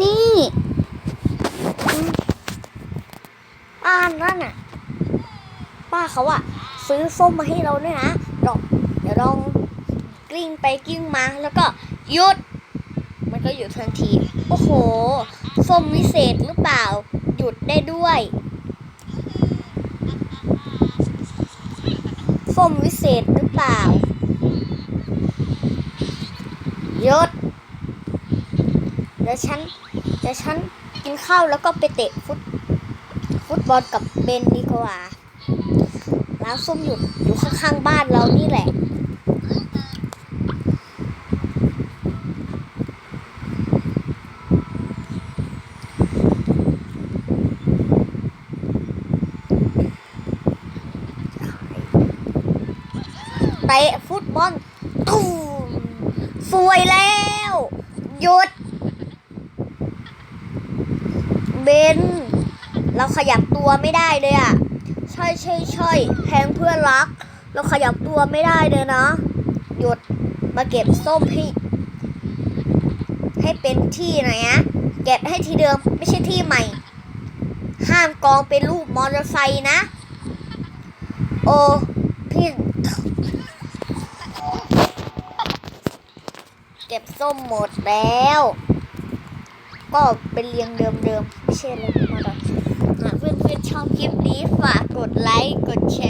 นี่อืมป้านั่นน่ะ ป้าเขาอะซื้อส้มมาให้เราด้วยนะดอกเดี๋ยวลองกลิ้งไปกลิ้งมาแล้วก็หยุด มันก็หยุดทันที โอ้โห ส้มวิเศษหรือเปล่า หยุดได้ด้วย ส้มวิเศษหรือเปล่าหยุด ดี๋ยวฉันเดี๋ยวฉันกินข้าวแล้วก็ไปเตะฟุตฟุตบอลกับเบนดีกว่าร้านส้มหยุดอยู่ข้างๆบ้านเรานี่แหละเตะฟุตบอลตูมสวยแล้วหยุด เบน เราขยับตัวไม่ได้เลยอะใช่ใช่ใช่แทงเพื่อนรัก เราขยับตัวไม่ได้เลยนะ หยุดมาเก็บส้มให้ให้เป็นที่หน่อยนะเก็บให้ที่เดิมไม่ใช่ที่ใหม่ ห้ามกองเป็นรูปมอเตอร์ไซค์นะ โอ้พี่เก็บส้มหมดแล้ว ก็เป็นเรียงเดิมๆไม่ใช่เลยมาดอกเพื่อนๆชอบคลิปนี้ฝากกดไลค์กดแชร์